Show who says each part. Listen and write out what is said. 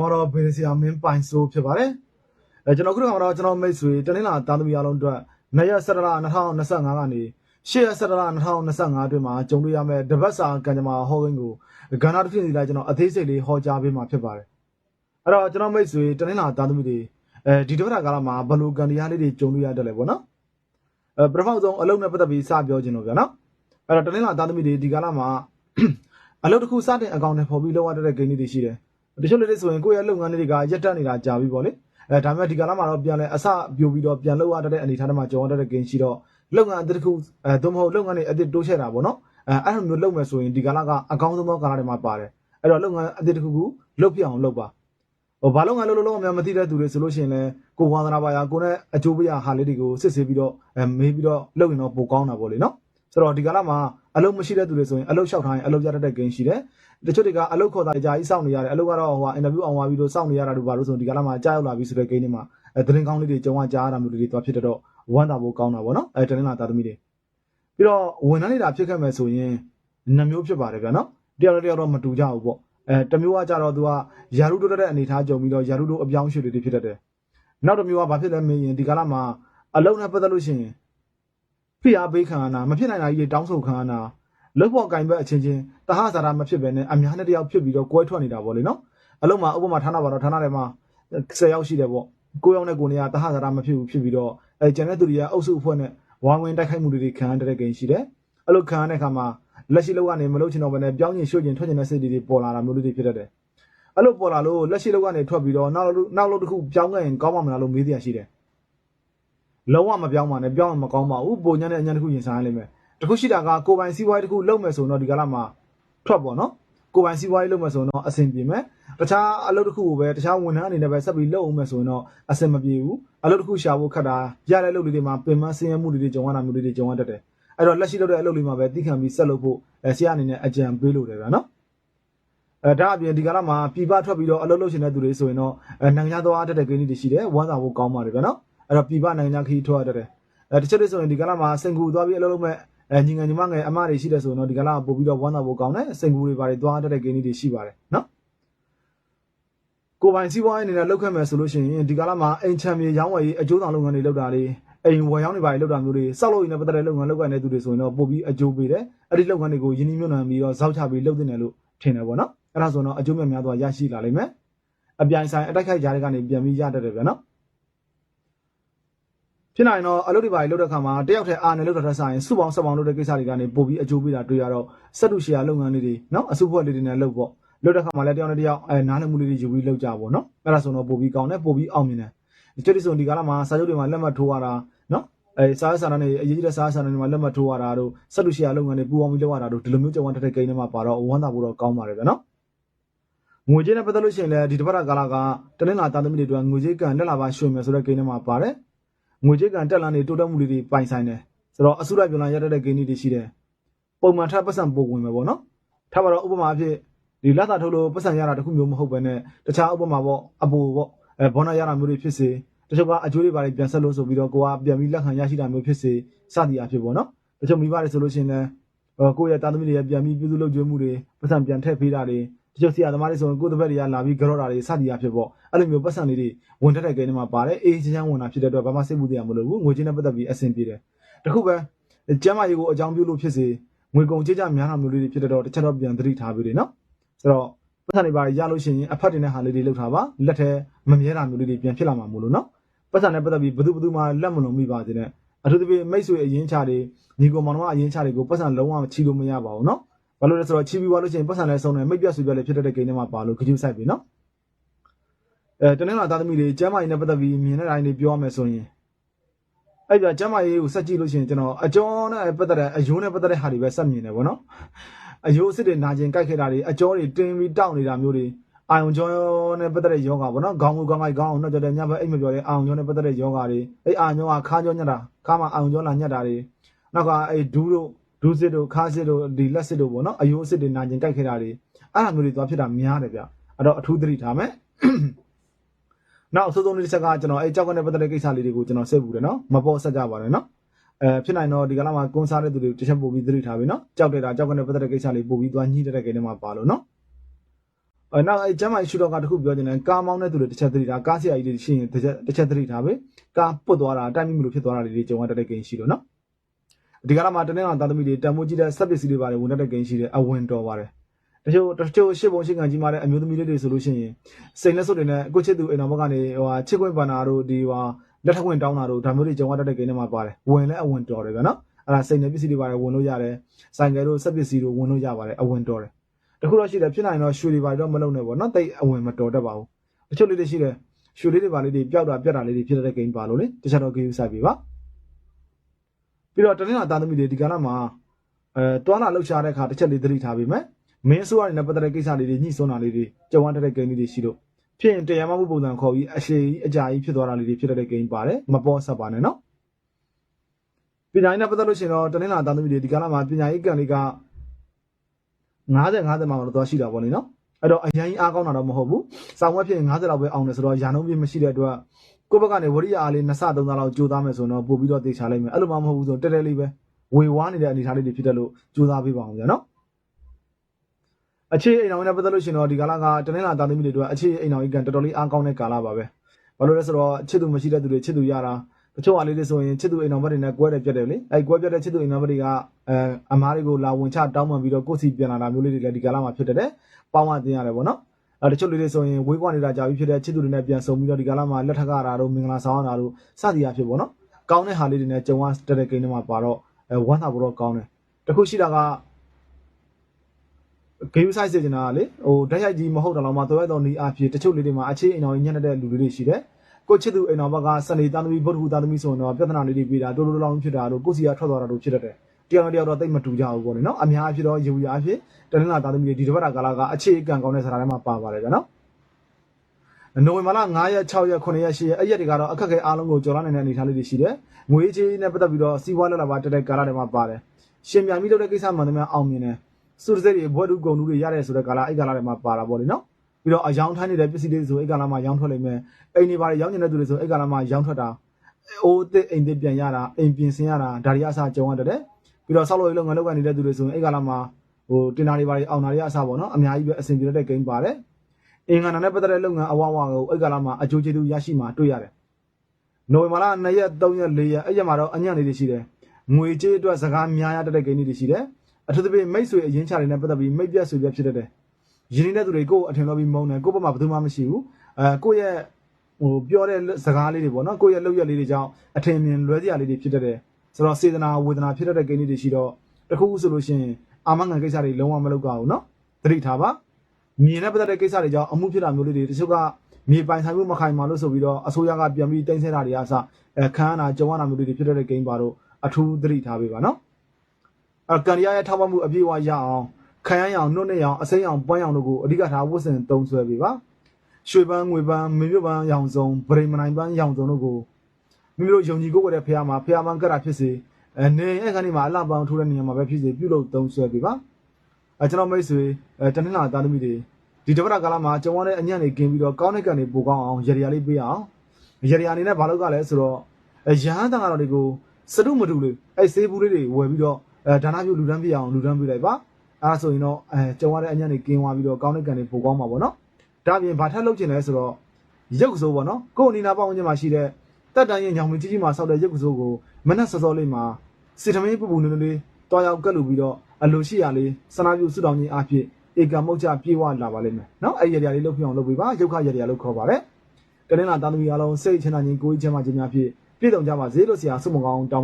Speaker 1: ဟောတော့ဘေးစီယာမင်းပိုင်ဆိုးဖြစ်ပါတယ်အဲကျွန်တော်ခုနကတော့ကျွန်တော်မိတ်ဆွေတနင်္လာသားသမီးအားလုံးအတွက်၂ရက်၁၇လ2025ကနေ၈ရက်၁၇လ2025အတွင်းမှာကြုံတွေ့ရမယ့်တပတ်စာကံကြမ္မာဟောကိန်းကိုကဏ္ဍတစ်ခုစီလိုက်ကျွန်တော်အသေးစိတ်လေးဟောကြားပေးမှာဖြစ်ပါတယ်အဲ့တော့ကျွန်တော်မိတ်ဆွေတနင်္လာသားသမီးတွေအဲဒီတစ်ပတ်ကာလမှာဘယ်လိုကံတရားလေးတွေကြုံတွေ့ရတယ်လဲပေါ့နော်အဲပထမဆုံးအလုံးနဲ့ပတ်သက်ပြီးစပြောခြင်းလို့ဗျာနော်အဲ့တော့တနင်္လာသားသမီးတွေဒီကာလမှာအလုပ်တစ်ခုစတင်အကောင့်နဲ့ပေါ်ပြီးလောက်ရတဲ့ဂိမ်းလေးတွေရှိတယ် တချို့လေးတွေဆိုရင်ကိုယ့်ရဲ့လုပ်ငန်းလေးတွေကရက်တက်နေတာကြာပြီပေါ့လေအဲဒါပေမဲ့ဒီကာလမှာတော့ပြန်လဲအစပြိုပြီးတော့ပြန်လောက်ရတဲ့အနေထားတွေမှာကြော်ရတဲ့ဂိမ်းရှိတော့လုပ်ငန်းအသစ်တစ်ခုအဲသို့မဟုတ်လုပ်ငန်းတွေအသစ်တိုးချဲ့တာပေါ့နော်အဲအဲ့လိုမျိုးလုပ်မယ်ဆိုရင်ဒီကာလကအကောင်းဆုံးသောကာလတွေမှာပါတယ်အဲ့တော့လုပ်ငန်းအသစ်တစ်ခုခုလုပ်ပြအောင်လုပ်ပါဟိုဘာလုပ်ငန်းလုပ်လို့လို့မှမသိတဲ့သူတွေဆိုလို့ရှိရင်လည်းကိုဝါသနာပါရကိုနဲ့အကျိုးပေးရဟာလေးတွေကိုစစ်ဆေးပြီးတော့အဲမေးပြီးတော့လုပ်ရင်တော့ပိုကောင်းတာပေါ့လေနော် ဆိုတော့ဒီကာလမှာအလုပ်မရှိတဲ့သူတွေဆိုရင်အလုပ်လျှောက်ထားရင်အလုပ်ရတတ်တဲ့ဂိမ်းရှိတယ်တချို့တွေကအလုပ်ခေါ်တာကြာကြီးစောင့်နေရတယ်အလုပ်ကတော့ဟိုအင်တာဗျူးအောင်သွားပြီးတော့စောင့်နေရတာတို့ဘာလို့ဆိုဒီကလာမှာကြားရောက်လာပြီဆိုတဲ့ဂိမ်းတွေမှာအဲသတင်းကောင်းလေးတွေကြုံရကြားရတာမျိုးတွေတွားဖြစ်တော့ဝမ်းသာဖို့ကောင်းတာပေါ့နော်အဲတနင်္လာသားသမီးတွေပြီးတော့ဝန်ထမ်းနေတာဖြစ်ခဲ့မယ်ဆိုရင်နှမျိုးဖြစ်ပါတယ်ဗျာနော်တယောက်တစ်ယောက်တော့မတူကြဘူးပေါ့အဲတစ်မျိုးကကြတော့သူကယာရုတိုးတဲ့အနေထားကြုံပြီးတော့ယာရုတိုးအပြောင်းအရွှေ့တွေဖြစ်တတ်တယ်နောက်တစ်မျိုးကဘာဖြစ်လဲမေးရင်ဒီကလာမှာအလုပ်နဲ့ပတ်သက်လို့ရှိရင် ဖိအားပေးခံရတာမဖြစ်နိုင်တာကြီးတွေတောင်းဆိုခံရတာလုတ်ဖို့ကင်ဘက်အချင်းချင်းတဟဇာတာမဖြစ်ပဲနဲ့အများနဲ့တယောက်ဖြစ်ပြီးတော့ကွဲထွက်နေတာပေါ့လေနော်အလုံးမှာဥပမာဌာနပါတော့ဌာနထဲမှာ10ယောက်ရှိတယ်ပေါ့9ယောက်နဲ့9နေရာတဟဇာတာမဖြစ်ဘူးဖြစ်ပြီးတော့အဲကျန်တဲ့သူတွေကအုပ်စုအဖွဲ့နဲ့ဝိုင်းဝန်းတိုက်ခိုက်မှုတွေခံရတဲ့ဂိမ်းရှိတယ်အဲ့လိုခံရတဲ့အခါမှာလက်ရှိလောက်ကနေမလုပ်ချင်တော့ဘဲနဲ့ပြောင်းကျင်ရွှေ့ကျင်ထွက်ကျင်တဲ့စိတ်တွေပေါ်လာတာမျိုးတွေဖြစ်တတ်တယ်အဲ့လိုပေါ်လာလို့လက်ရှိလောက်ကနေထွက်ပြီးတော့နောက်နောက်လောက်တစ်ခုပြောင်းခဲ့ရင်ကောင်းမှာမလားလို့မေးတရားရှိတယ် လုံးဝမပြောင်းပါနဲ့ပြောင်းရင်မကောင်းပါဘူးပုံညံတဲ့အញ្ញတစ်ခုရင်ဆိုင်ရလိမ့်မယ်တခုရှိတာကကိုယ်ပိုင်စီးပွားရေးတစ်ခုလုပ်မယ်ဆိုတော့ဒီကလာမှာထွက်ပေါ့နော်ကိုယ်ပိုင်စီးပွားရေးလုပ်မယ်ဆိုတော့အဆင်ပြေမယ်တခြားအလုပ်တစ်ခုကိုပဲတခြားဝန်ထမ်းအနေနဲ့ပဲဆက်ပြီးလုပ်အောင်မယ်ဆိုရင်တော့အဆင်မပြေဘူးအလုပ်တစ်ခုရှာဖို့ခက်တာရတဲ့လုပ်လေးတွေမှာပင်မဆင်းရဲမှုတွေကြုံရတာမျိုးတွေကြုံရတတ်တယ်အဲ့တော့လက်ရှိလုပ်တဲ့အလုပ်လေးမှာပဲတိခံပြီးဆက်လုပ်ဖို့အဲဆရာအနေနဲ့အကြံပေးလို့တယ်ဗျာနော်အဲဒါအပြင်ဒီကလာမှာပြည်ပထွက်ပြီးတော့အလုပ်လုပ်ရှင်တဲ့သူတွေဆိုရင်တော့အဲနိုင်ငံခြားသွားတတ်တဲ့ဂိမ်းတွေရှိတယ်ဝမ်းသာဖို့ကောင်းပါတယ်ဗျာနော် အဲ့တော့ပြည်ပနိုင်ငံခြားခရီးထွက်ရတတ်တယ်အဲတချို့တွေဆိုရင်ဒီကလာမှာစင်ကူသွားပြီးအလုပ်လုပ်မဲ့အဲညီငယ်ညီမငယ်အမတွေရှိတယ်ဆိုရင်တော့ဒီကလာပို့ပြီးတော့ဝမ်းသာဖို့ကောင်းတယ်စိန်ကူတွေပါတယ်သွားတတ်တဲ့ဂိမ်းတွေရှိပါတယ်နော်ကိုယ်ပိုင်စီးပွားရေးအနေနဲ့လုပ်ခဲ့မယ်ဆိုလို့ရှိရင်ဒီကလာမှာအိမ်ချမ်းမြေရောင်းဝယ်ရေးအကျိုးဆောင်လုပ်ငန်းတွေလုပ်တာတွေအိမ်ဝယ်ရောင်းတွေပါတယ်လုပ်တာမျိုးတွေစောက်လို့ရင်းနဲ့ပတ်သက်တဲ့လုပ်ငန်းလုပ်ကိုင်တဲ့သူတွေဆိုရင်တော့ပို့ပြီးအကျိုးပေးတယ်အဲ့ဒီလုပ်ငန်းတွေကိုယင်းနှိမ့်ညွတ်နှံပြီးတော့ဇောက်ချပြီးလုပ်တင်တယ်လို့ထင်တယ်ပေါ့နော်အဲ့ဒါဆိုတော့အကျိုးများများသွားရရှိလာလိမ့်မယ်အပြိုင်ဆိုင်အတိုက်ခိုက်ကြားတွေကနေပြန်ပြီးရတတ်တယ်ဗျာနော် ဖြစ်နိုင်တော့အလုပ်တွေပါလုပ်တဲ့ခါမှာတယောက်တည်းအာနယ်လုပ်တဲ့ဆိုင်စုပေါင်းဆက်ပေါင်းလုပ်တဲ့ကိစ္စတွေကနေပို့ပြီးအကျိုးပေးတာတွေ့ရတော့စက်တူရှယ်ယာလုပ်ငန်းလေးတွေနော်အစုဖွဲ့လေးတွေနဲ့လုပ်ပေါ့လုပ်တဲ့ခါမှာလည်းတယောက်နဲ့တယောက်အဲနားလည်မှုလေးတွေယူပြီးလုပ်ကြပေါ့နော်အဲ့ဒါဆိုတော့ပို့ပြီးကောင်းတယ်ပို့ပြီးအောင်မြင်တယ်ဒီချက်ဒီဆိုဒီကာလမှာစာချုပ်တွေမှာလက်မှတ်ထိုးရတာနော်အဲစားစာနာနေအရေးကြီးတဲ့စားစာနာတွေမှာလက်မှတ်ထိုးရတာတို့စက်တူရှယ်ယာလုပ်ငန်းတွေပူအောင်ပြီးလုပ်ရတာတို့ဒီလိုမျိုးကြုံရတဲ့ကိန်းတွေမှာပါတော့ဝမ်းသာဖို့တော့ကောင်းပါတယ်ဗျနော်ငွေကြေးနဲ့ပတ်သက်လို့ရှိရင်လည်းဒီတစ်ပတ်ကာလကတနင်္လာသားသမီးတွေအတွက်ငွေကြေးကန်လက်လာပါရွှေမယ်ဆိုတဲ့ကိန်းတွေမှာပါတယ် ငွေကြေးကန်တက်လာနေတိုးတက်မှုတွေတွေပိုင်ဆိုင်တယ်ဆိုတော့အစုလိုက်ပြောင်းလာရတဲ့ဂိမ်းတွေရှိတယ်ပုံမှန်ထပ်ပတ်စံပို့ဝင်မယ်ပေါ့နော်ထားပါတော့ဥပမာအဖြစ်ဒီလက်သာထုတ်လို့ပတ်စံရတာတခုမျိုးမဟုတ်ပဲနဲ့တခြားဥပမာပေါ့အပူပေါ့အဲဘောနာရတာမျိုးတွေဖြစ်စေတချို့ကအကျိုးတွေပါပြန်ဆက်လို့ဆိုပြီးတော့ကိုကပြန်ပြီးလက်ခံရရှိတာမျိုးဖြစ်စေစသည်အဖြစ်ပေါ့နော်တချို့မိဘတွေဆိုလို့ရှိရင်လည်းကိုယ့်ရဲ့တာသမီတွေပြန်ပြီးပြုစုလုပ်ကြွေးမှုတွေပတ်စံပြန်ထည့်ပေးတာတွေတ ချို့ဆရာသမားတွေဆိုရင်ကိုယ့်တစ်ဖက်တွေကလာပြီးကြော့တာတွေစသည်အဖြစ်ပေါ့အဲ့လိုမျိုးပတ်စံလေးတွေဝင်တက်တဲ့ကိန်းတွေမှာပါတယ်အေးချမ်းချမ်းဝင်တာဖြစ်တဲ့အတွက်ဘာမှစိတ်ပူတရားမလိုဘူးငွေချင်းနဲ့ပတ်သက်ပြီးအဆင်ပြေတယ်တခုပဲကျမ်းမာရေးကိုအကြောင်းပြုလို့ဖြစ်စေငွေကုန်ကြေးကြများတာမျိုးလေးတွေဖြစ်တဲ့တော့တစ်ချက်တော့ပြန်သတိထားပြီးတယ်နော်ဆိုတော့ပတ်စံတွေပါရလို့ရှိရင်အဖတ်တင်တဲ့ဟာလေးတွေလောက်ထားပါလက်ထဲမမြဲတာမျိုးလေးတွေပြန်ဖြစ်လာမှာမို့လို့နော်ပတ်စံနဲ့ပတ်သက်ပြီးဘယ်သူဘယ်သူမှလက်မလုံးမိပါစေနဲ့အထူးသဖြင့်မိတ်ဆွေအရင်ချတွေညီကောင်မောင်နှမအရင်ချတွေကိုပတ်စံလုံးဝချီလို့မရပါဘူးနော် ဘာလို့လဲဆိုတော့ချီပြီးသွားလို့ရှိရင်ပတ်စံလည်းဆုံးတယ်မိတ်ပြတ်ဆွေပြတ်လည်းဖြစ်တဲ့ကိန်းတွေမှာပါလို့ကြည့်ဆိုင်ပြီနော်အဲတနင်္လာသားသမီးတွေကျမ်းမာရေးနဲ့ပတ်သက်ပြီးမြင်တဲ့အတိုင်းတွေပြောရမယ်ဆိုရင်အဲ့ပြကျမ်းမာရေးကိုစက်ကြည့်လို့ရှိရင်ကျွန်တော်အကျော်နဲ့ပတ်သက်တဲ့အယိုးနဲ့ပတ်သက်တဲ့ဟာတွေပဲစက်မြင်တယ်ဗောနော်အယိုးအစ်စ်တွေနာကျင်ကြိုက်ခဲ့တာတွေအကျော်တွေတင်းပြီးတောက်နေတာမျိုးတွေအာယုံကျော်နဲ့ပတ်သက်တဲ့ယောဂဗောနော်ခေါင်းကိုခေါင်းကိုက်ခေါင်းအောင်နှောက်ကြတဲ့ညဘက်အိတ်မပြောတဲ့အာယုံကျော်နဲ့ပတ်သက်တဲ့ယောဂတွေအဲ့အာယုံကခါကျော်ညက်တာခါမှာအာယုံကျော်လာညက်တာတွေနောက်ကအဲ့ဒူးတို့ ဒူးစစ်တို့ခါစစ်တို့ဒီလက်စစ်တို့ဗောနော်အယိုးအစ်စ်တွေနာကျင်ကြိုက်ခဲ့တာတွေအဲ့ဒါမျိုးတွေသွားဖြစ်တာများတယ်ဗျအဲ့တော့အထူးသတိထားမယ်နောက်အဆိုးဆုံးလေးတစ်ချက်ကကျွန်တော်အဲကြောက်ကနေပတ်သက်တဲ့ကိစ္စလေးတွေကိုကျွန်တော်စိတ်ပူတယ်နော်မပေါ်ဆက်ကြပါနဲ့နော်အဲဖြစ်နိုင်တော့ဒီကလာမှာကွန်စားတဲ့သူတွေတစ်ချက်ပို့ပြီးသတိထားပြီနော်ကြောက်တဲ့တာကြောက်ကနေပတ်သက်တဲ့ကိစ္စလေးပို့ပြီးသွားညှိတဲ့တဲ့ကိန်းတွေမှာပါလို့နော်အဲနောက်အဲကျမ်းမာရေးရှုတော့ကတခုပြောချင်တယ်ကားမောင်းတဲ့သူတွေတစ်ချက်သတိထားကားဆရာကြီးတွေရှိရင်တစ်ချက်တစ်ချက်သတိထားပဲကားပုတ်သွားတာအတိုင်းမလို့ဖြစ်သွားတာတွေကြုံရတတ်တဲ့ကိန်းရှိတော့နော် ဒီကရမှာတနေ့ကသာသမီတွေတန်မိုးကြီးတဲ့စက်ပစ္စည်းတွေပါတယ်ဝင်တတ်တဲ့ကိန်းရှိတယ်အဝင်တော်ပါတယ်တချို့တချို့ရှစ်ပုံရှစ်ကန်ကြီးမာတဲ့အမျိုးသမီးလေးတွေဆိုလို့ရှိရင်စိန်လက်စွပ်တွေနဲ့ကိုချစ်သူအိမ်တော်ဘက်ကနေဟိုဟာချစ်ခွင့်ပန်နာတို့ဒီဟာလက်ထပ်ခွင့်တောင်းတာတို့ဒါမျိုးတွေကြုံရတတ်တဲ့ကိန်းတွေမှာပါတယ်ဝင်လဲအဝင်တော်တယ်ဗျနော်အဲ့ဒါစိန်တဲ့ပစ္စည်းတွေပါတယ်ဝင်လို့ရတယ်ဆိုင်ကယ်တို့စက်ပစ္စည်းတို့ဝင်လို့ရပါတယ်အဝင်တော်တယ်တခုတော့ရှိတယ်ဖြစ်နိုင်တော့ရွှေတွေပါတော့မလုံနဲ့ပေါ့နော်တိတ်အဝင်မတော်တတ်ပါဘူးတချို့လေးတွေရှိတယ်ရွှေလေးတွေပါလေးတွေပျောက်တာပြတ်တာလေးတွေဖြစ်တဲ့ဂိမ်းပါလို့လေတခြားတော့ဂိမ်းယူဆိုင်ပြီပါ ပြီးတော့တနင်္လာသားသမီးတွေဒီကနေ့မှာအဲတွားလာလှုပ်ရှားတဲ့အခါတစ်ချက်လေးသတိထားပေးမယ်မင်းဆိုးရတဲ့ပတ်သက်တဲ့ကိစ္စလေးတွေညှိစွန်းတာလေးတွေကြုံရတဲ့ဂိမ်းလေးတွေရှိလို့ဖြစ်ရင်တရားမမှုပုံစံခေါ်ပြီးအရှိကြီးအကြာကြီးဖြစ်သွားတာလေးတွေဖြစ်တဲ့ဂိမ်းပါတယ်မပေါ်ဆက်ပါနဲ့နော်ပညာရေးနဲ့ပတ်သက်လို့ရှိရင်တော့တနင်္လာသားသမီးတွေဒီကနေ့မှာပညာရေးကံလေးက90 50မှာတော့သွားရှိတာပေါ့လေနော်အဲ့တော့အရင်အားကောင်းတာတော့မဟုတ်ဘူးစောင်းဝက်ဖြစ်ရင်90လောက်ပဲအောင်တယ်ဆိုတော့ရာနှုန်းပြည့်မရှိတဲ့အတွက် ကိုယ့်ဘက်ကနေဝရိယအားလေး2ဆ3ဆလောက်ကြိုးစားမယ်ဆိုတော့ပို့ပြီးတော့တေချာလိုက်မယ်အဲ့လိုမှမဟုတ်ဘူးဆိုတက်တက်လေးပဲဝေဝါးနေတဲ့အနေအထားလေးတွေဖြစ်တယ်လို့ကြိုးစားပေးပါအောင်ဗျာနော်အခြေအိမ်အောင်နဲ့ပတ်သက်လို့ရှင်တော့ဒီကာလကတနင်္လာသားသမီးတွေအတွက်အခြေအိမ်အောင်ကြီးကတော်တော်လေးအားကောင်းတဲ့ကာလပါပဲဘာလို့လဲဆိုတော့ချစ်သူမရှိတဲ့သူတွေချစ်သူရတာတချို့အားလေးတွေဆိုရင်ချစ်သူအိမ်အောင်ဘက်တွေနဲ့ကွဲတယ်ပြတ်တယ်လေအဲကွဲပြတ်တဲ့ချစ်သူအိမ်အောင်ဘက်တွေကအဲအမားတွေကိုလာဝင်ချတောင်းပန်ပြီးတော့ကိုယ့်စီပြန်လာတာမျိုးလေးတွေလည်းဒီကာလမှာဖြစ်တတ်တယ်ပေါင်းဝတင်ရတယ်ပေါ့နော်အဲ တချို့လေးတွေဆိုရင်ဝေးကွာနေတာကြာပြီဖြစ်တဲ့ချစ်သူတွေနဲ့ပြန်ဆုံပြီးတော့ဒီကာလမှာလက်ထပ်ကတာတို့မင်္ဂလာဆောင်ရတာတို့စသည်အဖြစ်ပေါ့နော်ကောင်းတဲ့ဟာလေးတွေနဲ့ကြုံရတဲ့ကိန်းတွေမှာပါတော့အဲဝမ်းသာဖို့တော့ကောင်းတယ်တခုရှိတာကဂိမ်းဆိုင်စေချင်တာကလေဟိုတက်ရိုက်ကြီးမဟုတ်တော့တော့မှတော်ရတော်နေအဖြစ်တချို့လေးတွေမှာအခြေအိမ်တော်ကြီးညံ့တဲ့လူတွေရှိတယ်ကိုချစ်သူအိမ်တော်ဘက်ကစနေသားသမီးဗုဒ္ဓဟူသားသမီးဆိုရင်တော့ပြဿနာလေးတွေပြီးတာတိုးတိုးလောင်းဖြစ်တာတို့ကိုစီကထွက်သွားတာတို့ဖြစ်တတ်တယ် တယောက်နဲ့တယောက်တော့တိတ်မတူကြဘူးပေါ့လေနော်အများအဖြစ်တော့ယူရအဖြစ်တနင်္လာသားသမီးတွေဒီတစ်ပတ်တာကာလကအခြေအကံကောင်းတဲ့ဇာတ်ထဲမှာပါပါတယ်ဗျာနော်နိုဝင်ဘာလ9ရက်6ရက်9ရက်10ရက်အဲ့ရက်တွေကတော့အခက်အခဲအားလုံးကိုကြော်လာနိုင်တဲ့အနေအထားလေးတွေရှိတယ်ငွေကြေးနဲ့ပတ်သက်ပြီးတော့စီးပွားလက်လာပါတက်တဲ့ကာလတွေမှာပါတယ်ရှင်မြိုင်ပြီးလုပ်တဲ့ကိစ္စမှန်သမျှအောင်မြင်တယ်စုစက်တွေဘွဲတူကုံတူတွေရတယ်ဆိုတဲ့ကာလအဲ့ကာလတွေမှာပါတာပေါ့လေနော်ပြီးတော့အယောင်ထိုင်းနေတဲ့ပစ္စည်းတွေဆိုအဲ့ကာလမှာရောင်းထွက်လိမ့်မယ်အိမ်တွေပါရောင်းနေတဲ့သူတွေဆိုအဲ့ကာလမှာရောင်းထွက်တာအိုးတစ်အိမ်တစ်ပြန်ရတာအိမ်ပြင်ဆင်ရတာဒါတွေအစားကြုံရတယ်တဲ့ ပြီးတော့ဆောက်လို့ရလုပ်ငန်းလုပ်ကနေနေတဲ့သူတွေဆိုရင်အဲ့ကာလမှာဟိုတင်တာတွေပါတွေအောင်တာတွေအစားပေါ့နော်အများကြီးပဲအဆင်ပြေတဲ့ဂိမ်းပါတယ်အင်္ဂါနာနဲ့ပတ်သက်တဲ့လုပ်ငန်းအဝဝကိုအဲ့ကာလမှာအကျိုးကျေးဇူးရရှိမှာတွေ့ရတယ်နိုဝင်ဘာလ2ရက်3ရက်4ရက်အဲ့ရက်မှာတော့အညံ့လေးတွေရှိတယ်ငွေကြေးအတွက်စကားများရတဲ့ဂိမ်းတွေရှိတယ်အထူးသဖြင့်မိတ်ဆွေအရင်ချတွေနဲ့ပတ်သက်ပြီးမိတ်ပြတ်ဆွေပြတ်ဖြစ်တတ်တယ်။ယင်းနေတဲ့သူတွေကိုယ်အထင်လို့ပြီးမုန်းတယ်ကိုယ့်ဘက်မှာဘယ်သူမှမရှိဘူး။အဲကိုယ့်ရဲ့ဟိုပြောတဲ့စကားလေးတွေပေါ့နော်ကိုယ့်ရဲ့လုပ်ရက်လေးတွေကြောင့်အထင်မြင်လွဲစရာလေးတွေဖြစ်တတ်တယ်။ ဆိုတော့စေတနာဝေဒနာဖြစ်တတ်တဲ့ကိန်းလေးတွေရှိတော့တခုခုဆိုလို့ရှိရင်အာမခံကိစ္စတွေလုံးဝမလုပ်ကြဘူးနော်။သတိထားပါ။မြင်တဲ့ပတ်သက်တဲ့ကိစ္စတွေကြောင့်အမှုဖြစ်တာမျိုးလေးတွေတချို့ကမြေပိုင်ဆိုင်မှုမခိုင်မာလို့ဆိုပြီးတော့အစိုးရကပြန်ပြီးတင်ဆက်တာတွေအစအဲခန်းအနာကြုံရတာမျိုးလေးတွေဖြစ်တတ်တဲ့ကိန်းပါတော့အထူးသတိထားပေးပါနော်။အကန်ရီယာရဲ့ထောက်ပံ့မှုအပြည့်အဝရအောင်ခံရရအောင်နှုတ်နဲ့ရအောင်အစိမ်းအောင်ပွန်းအောင်တို့ကိုအဓိကထားဝတ်ဆင်သုံးဆွဲပေးပါရွှေပန်းငွေပန်းမင်းမြပန်းရောင်စုံဗရိမနိုင်ပန်းရောင်စုံတို့ကို မိမိတို့ယုံကြည်ကိုယ်ကိုယ်တဲ့ဖះမှာဖះမန်းကရဖြစ်စေအနေအဲ့ခန်းဒီမှာအလှပန်းထိုးတဲ့နေရာမှာပဲဖြစ်စေပြုလုပ်သုံးဆွဲပေးပါအဲကျွန်တော်မိတ်ဆွေအဲတနင်္လာသားသမီးတွေဒီတပတ်တာကာလမှာကျွန်တော်နဲ့အညံ့နေกินပြီးတော့ကောင်းတဲ့ကံတွေပိုကောင်းအောင်ရရလေးပေးအောင်ရရအနေနဲ့ဘာလုပ်ကြလဲဆိုတော့ရဟန်းတန်ကတော့တွေကိုစတုမတူလေးအဲဆေးဘူးလေးတွေဝယ်ပြီးတော့အဲဒါနပြုလူတန်းပြအောင်လူတန်းပြလိုက်ပါအဲဒါဆိုရင်တော့အဲကြုံရတဲ့အညံ့တွေကင်းသွားပြီးတော့ကောင်းတဲ့ကံတွေပိုကောင်းမှာပေါ့နော်ဒါပြင်ဘာထက်လုပ်ချင်လဲဆိုတော့ရုပ်ကစိုးပေါ့နော်ကိုယ်အနီနာပေါင်းချင်းမှာရှိတဲ့ တက်တန်ရင်ညောင်မင်းကြီးကြီးမှာစောက်တဲ့ရုပ်ကစိုးကိုမနက်စောစောလေးမှာစစ်သမင်းပူပူနေနေလေးတွားရောက်ကတ်လူပြီးတော့အလိုရှိရလေးစနာပြုစုတောင်းခြင်းအဖြစ်ဧကမုတ်ချပြေဝလာပါလိမ့်မယ်နော်အဲ့ရရလေးလုပ်ပြအောင်လုပ်ပေးပါရုပ်ခရရလို့ခေါ်ပါတယ်တနင်္လာသားသမီးအားလုံးစိတ်ချမ်းသာခြင်းကိုယ်ကြီးချမ်းသာခြင်းများဖြင့်ပြည့်စုံကြပါစေလို့ဆရာဆုမကောင်းတောင်း